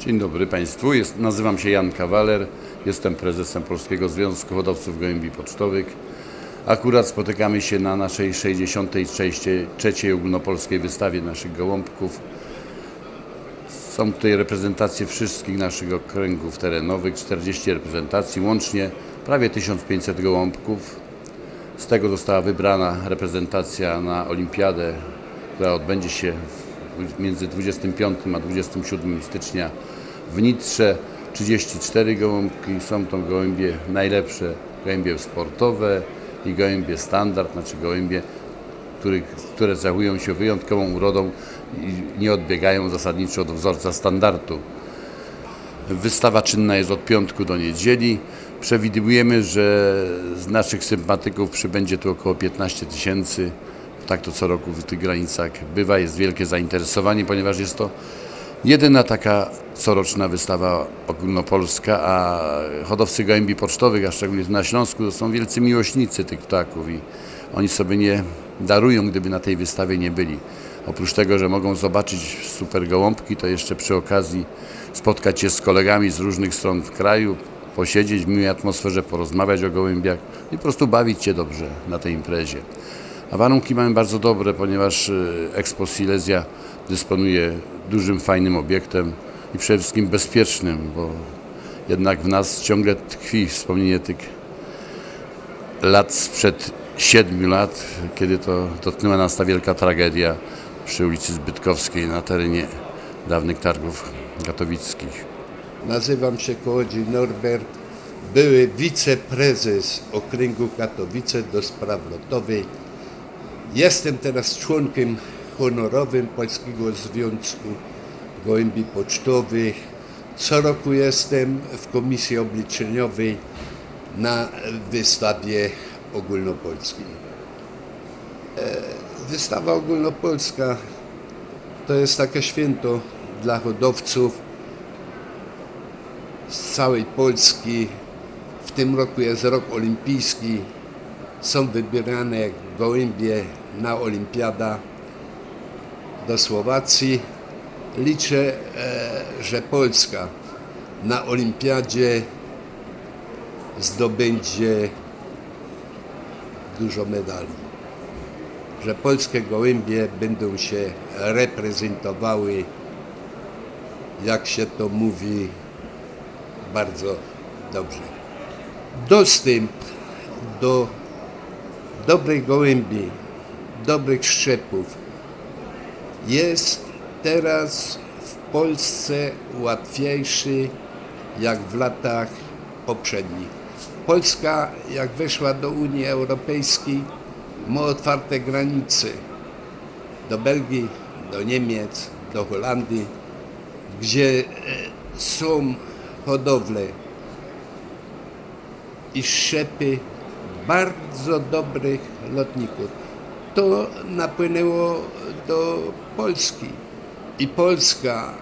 Dzień dobry Państwu, Jest, nazywam się Jan Kawaler, jestem prezesem Polskiego Związku Hodowców Gołębi Pocztowych. Akurat spotykamy się na naszej 63. ogólnopolskiej wystawie naszych gołąbków. Są tutaj reprezentacje wszystkich naszych okręgów terenowych, 40 reprezentacji, łącznie prawie 1500 gołąbków. Z tego została wybrana reprezentacja na olimpiadę, która odbędzie się w- między 25 a 27 stycznia w Nitrze. 34 gołąbki, są to gołębie najlepsze, gołębie sportowe i gołębie standard, znaczy gołębie, które zachowują się wyjątkową urodą i nie odbiegają zasadniczo od wzorca standardu. Wystawa czynna jest od piątku do niedzieli. Przewidujemy, że z naszych sympatyków przybędzie tu około 15 tysięcy. Tak to co roku w tych granicach bywa. Jest wielkie zainteresowanie, ponieważ jest to jedyna taka coroczna wystawa ogólnopolska, a hodowcy gołębi pocztowych, a szczególnie na Śląsku, są wielcy miłośnicy tych ptaków i oni sobie nie darują, gdyby na tej wystawie nie byli. Oprócz tego, że mogą zobaczyć super gołąbki, to jeszcze przy okazji spotkać się z kolegami z różnych stron kraju, posiedzieć w miłej atmosferze, porozmawiać o gołębiach i po prostu bawić się dobrze na tej imprezie. A warunki mamy bardzo dobre, ponieważ y, Expo Silesia dysponuje dużym, fajnym obiektem i przede wszystkim bezpiecznym, bo jednak w nas ciągle tkwi wspomnienie tych lat sprzed siedmiu lat, kiedy to dotknęła nas ta wielka tragedia przy ulicy Zbytkowskiej na terenie dawnych targów katowickich. Nazywam się Kołodziej Norbert, były wiceprezes Okręgu Katowice do spraw lotowej. Jestem teraz członkiem honorowym Polskiego Związku Gołębi Pocztowych. Co roku jestem w Komisji Obliczeniowej na wystawie ogólnopolskiej. E, Wystawa ogólnopolska to jest takie święto dla hodowców, z całej Polski. W tym roku jest rok olimpijski. Są wybierane gołębie na olimpiada do Słowacji. Liczę, e, że Polska na olimpiadzie zdobędzie dużo medali. Że polskie gołębie będą się reprezentowały, jak się to mówi, bardzo dobrze. Dostęp do dobrych gołębi, dobrych szczepów jest teraz w Polsce łatwiejszy jak w latach poprzednich. Polska, jak weszła do Unii Europejskiej, ma otwarte granice do Belgii, do Niemiec, do Holandii, gdzie e, są hodowle i szczepy bardzo dobrych lotników. To napłynęło do Polski i Polska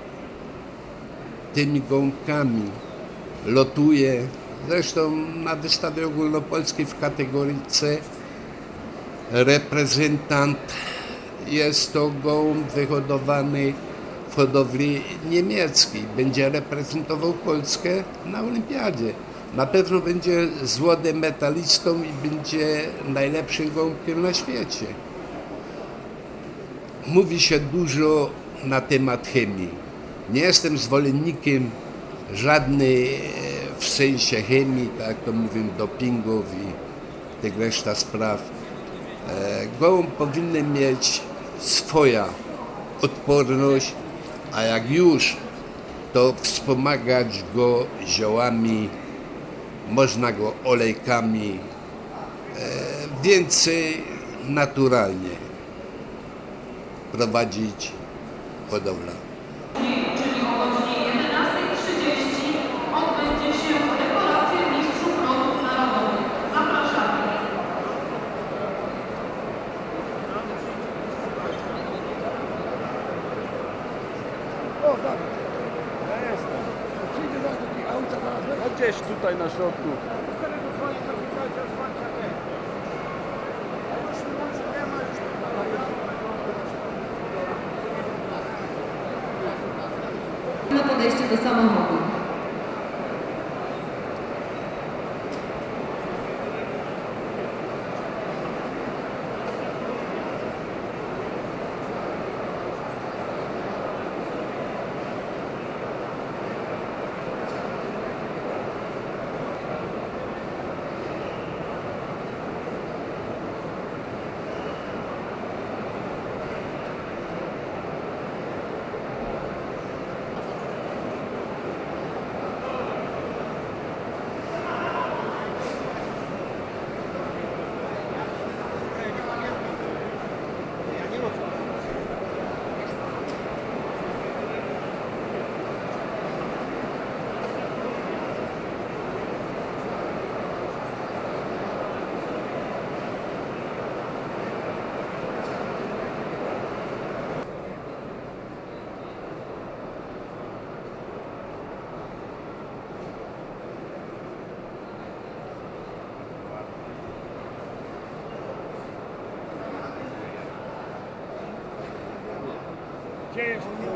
tymi gąbkami lotuje. Zresztą na wystawie ogólnopolskiej w kategorii C reprezentant jest to gołąb wyhodowany w hodowli niemieckiej. Będzie reprezentował Polskę na olimpiadzie. Na pewno będzie złotym metalistą i będzie najlepszym gołąbkiem na świecie. Mówi się dużo na temat chemii. Nie jestem zwolennikiem żadnej e, w sensie chemii, tak to mówią, dopingów i tych reszta spraw. E, Gołąb powinien mieć swoja odporność, a jak już, to wspomagać go ziołami, można go olejkami, e, więcej naturalnie prowadzić hodowlę. czyli o gdzieś tutaj na środku. Wtedy do swojej kapitalcie aż patrzę, nie. A już może nie ma, już Na podejście do samochodu. Gdzie jest twój?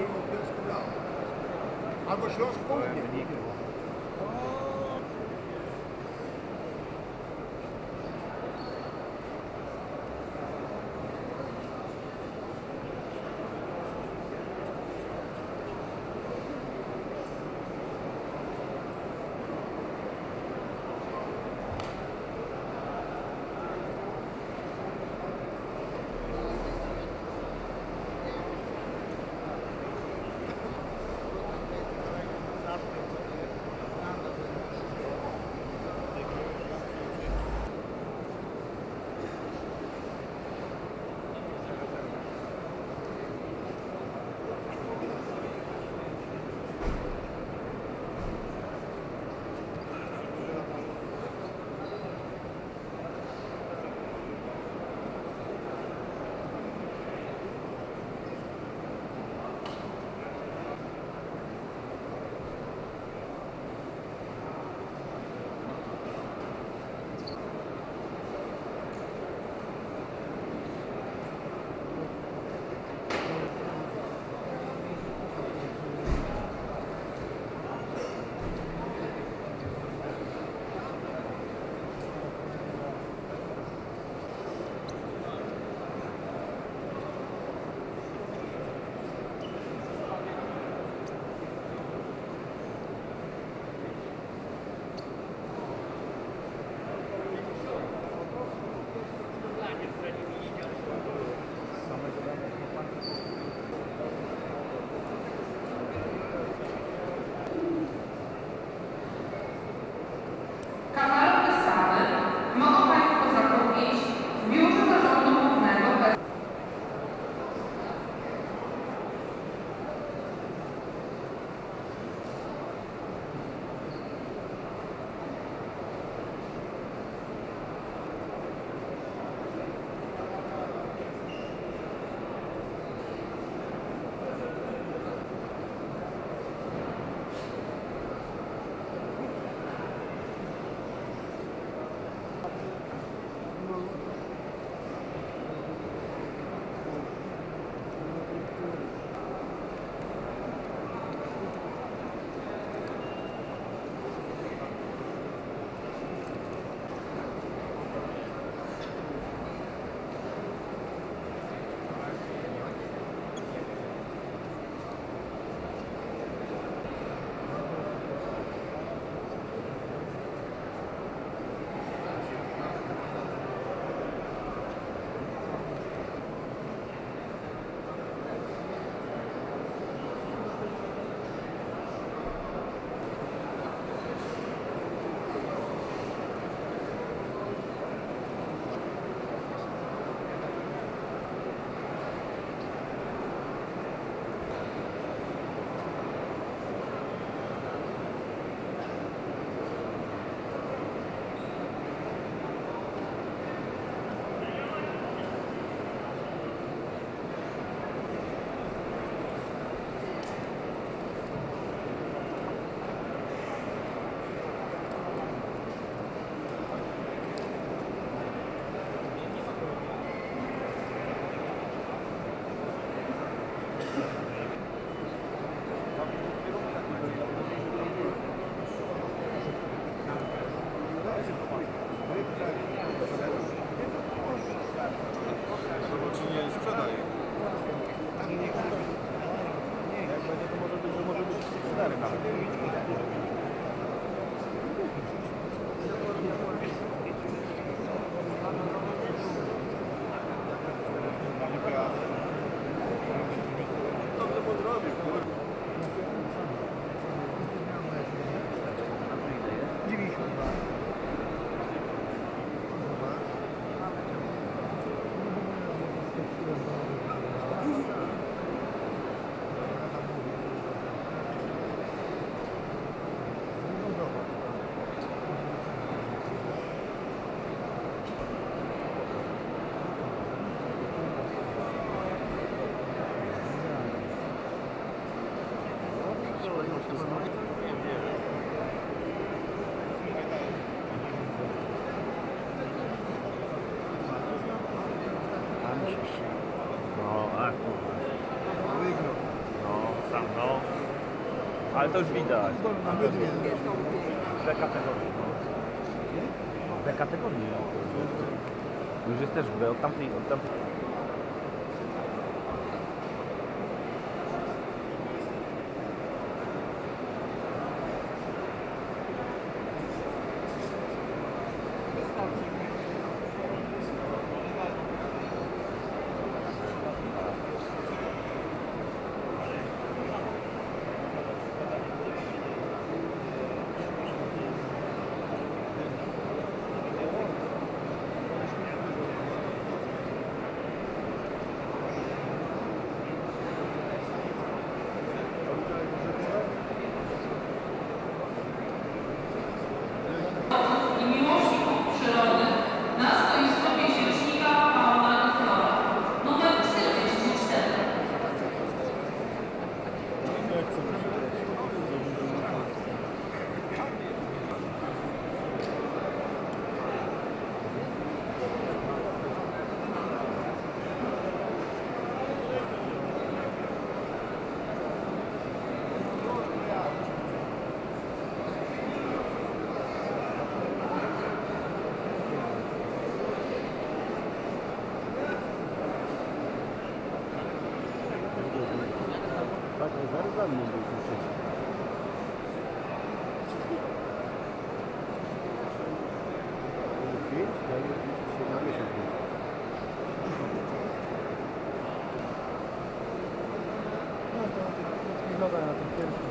about it. Ale to już widać. B kategorii. B kategorii. Już jest też B od tamtej, od tamtej. Zgoda na tym pierwszym.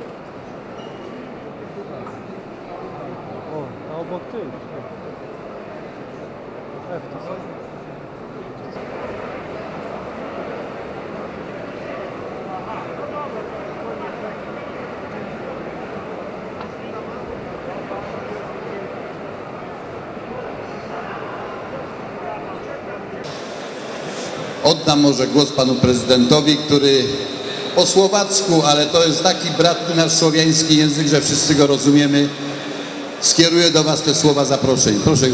O, a obok ty. F to są. Oddam może głos panu prezydentowi, który po słowacku, ale to jest taki bratny nasz słowiański język, że wszyscy go rozumiemy, skieruje do was te słowa zaproszeń. Proszę.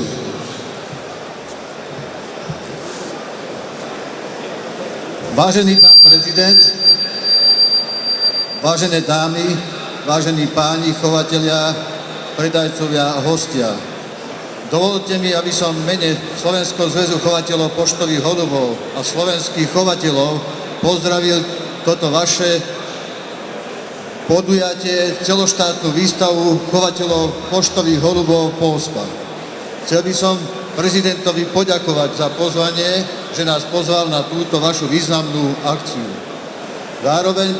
Vážený pán prezident, vážené dámy, vážení páni, chovatelia, predajcovia a hostia. Dovolte mi, aby som mene Slovenského zväzu chovateľov poštových holubov a slovenských chovateľov pozdravil toto vaše podujatie, celoštátnu výstavu chovateľov poštových holubov Polska. Chcel by som prezidentovi poďakovať za pozvanie, že nás pozval na túto vašu významnú akciu. Zároveň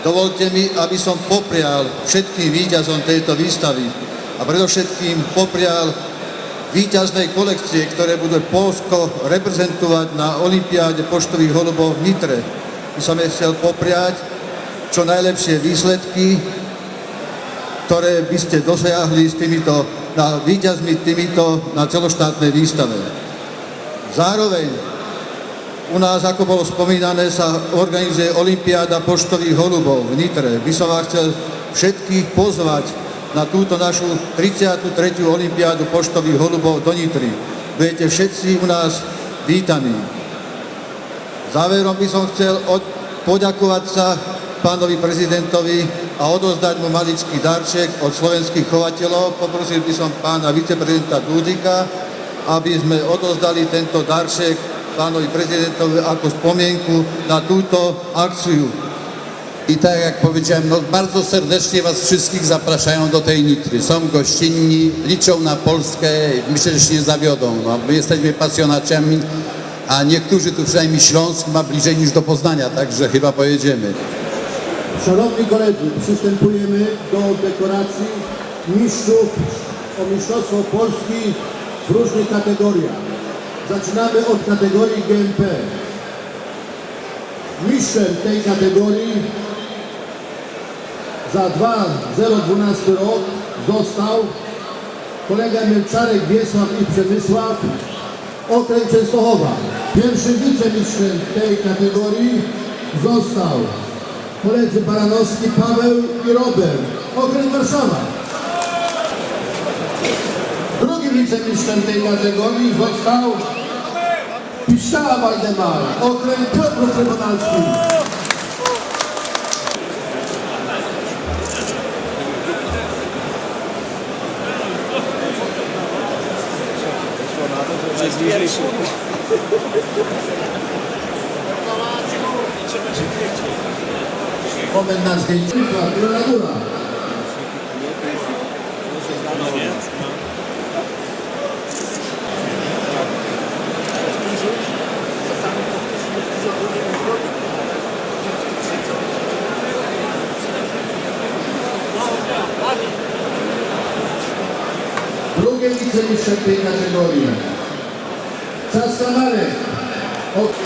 dovolte mi, aby som poprial všetkým víťazom tejto výstavy a predovšetkým poprial víťaznej kolekcie, ktoré bude Polsko reprezentovať na Olympiáde poštových holubov v Nitre. By som jej chcel popriať čo najlepšie výsledky, ktoré by ste dosiahli s týmito na víťazmi týmito na celoštátnej výstave. Zároveň u nás, ako bolo spomínané, sa organizuje Olympiáda poštových holubov v Nitre. By som vás chcel všetkých pozvať na túto našu 33. Olympiádu poštových holubov do Nitry. Budete všetci u nás vítaní. Záverom by som chcel poďakovať sa pánovi prezidentovi a odozdať mu maličký darček od slovenských chovateľov. Poprosil by som pána viceprezidenta Dúdika, aby sme odozdali tento darček pánovi prezydentowi ako spomienku na túto akciu. I tak jak powiedziałem, no bardzo serdecznie Was wszystkich zapraszają do tej Nitry. Są gościnni, liczą na Polskę, myślę, że się nie zawiodą. No, my jesteśmy pasjonacjami, a niektórzy tu przynajmniej Śląsk ma bliżej niż do Poznania, także chyba pojedziemy. Szanowni koledzy, przystępujemy do dekoracji mistrzów o Mistrzostwo Polski w różnych kategoriach. Zaczynamy od kategorii GMP. Mistrzem tej kategorii za 2012 rok został kolega Mielczarek Wiesław i Przemysław Okręg Częstochowa. Pierwszy wicemistrzem tej kategorii został koledzy Baranowski, Paweł i Robert, okręg Warszawa. Drugim wicemistrzem tej kategorii został Piszczała Waldemar, okręg Piotrów Trybunalski. Moment na zdjęcie. Góra góra. Drugie wicemistrze w tej kategorii. Czas kamerek. Od...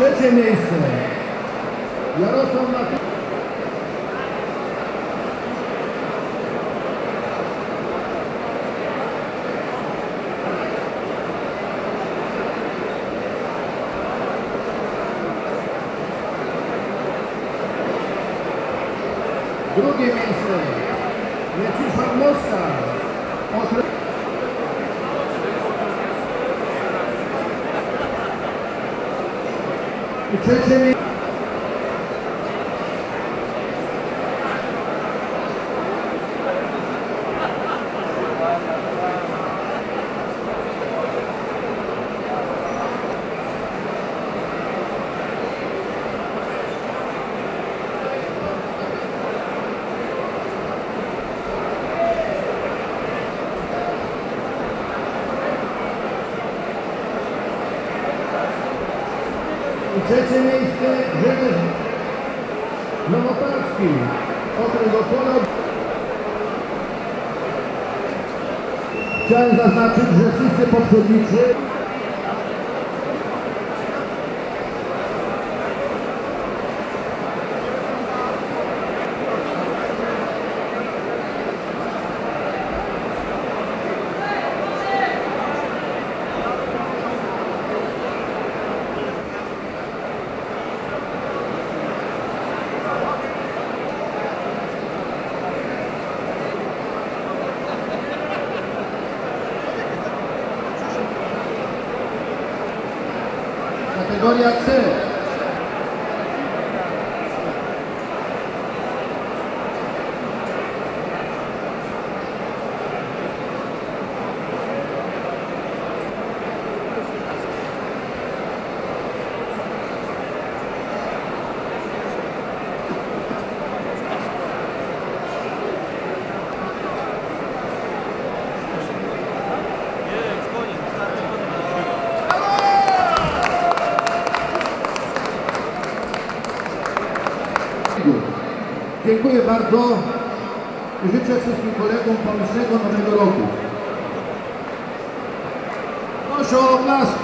Trzecie miejsce. Jarosław Maty... Drugie miejsce. Mieczysław Mosta. Okre... I trzecie miejsce. Grzegorz Nowotarski. Okręg Opole. Chciałem zaznaczyć, że wszyscy poprzedniczy Dziękuję bardzo i życzę wszystkim kolegom pomyślnego nowego roku. Proszę o.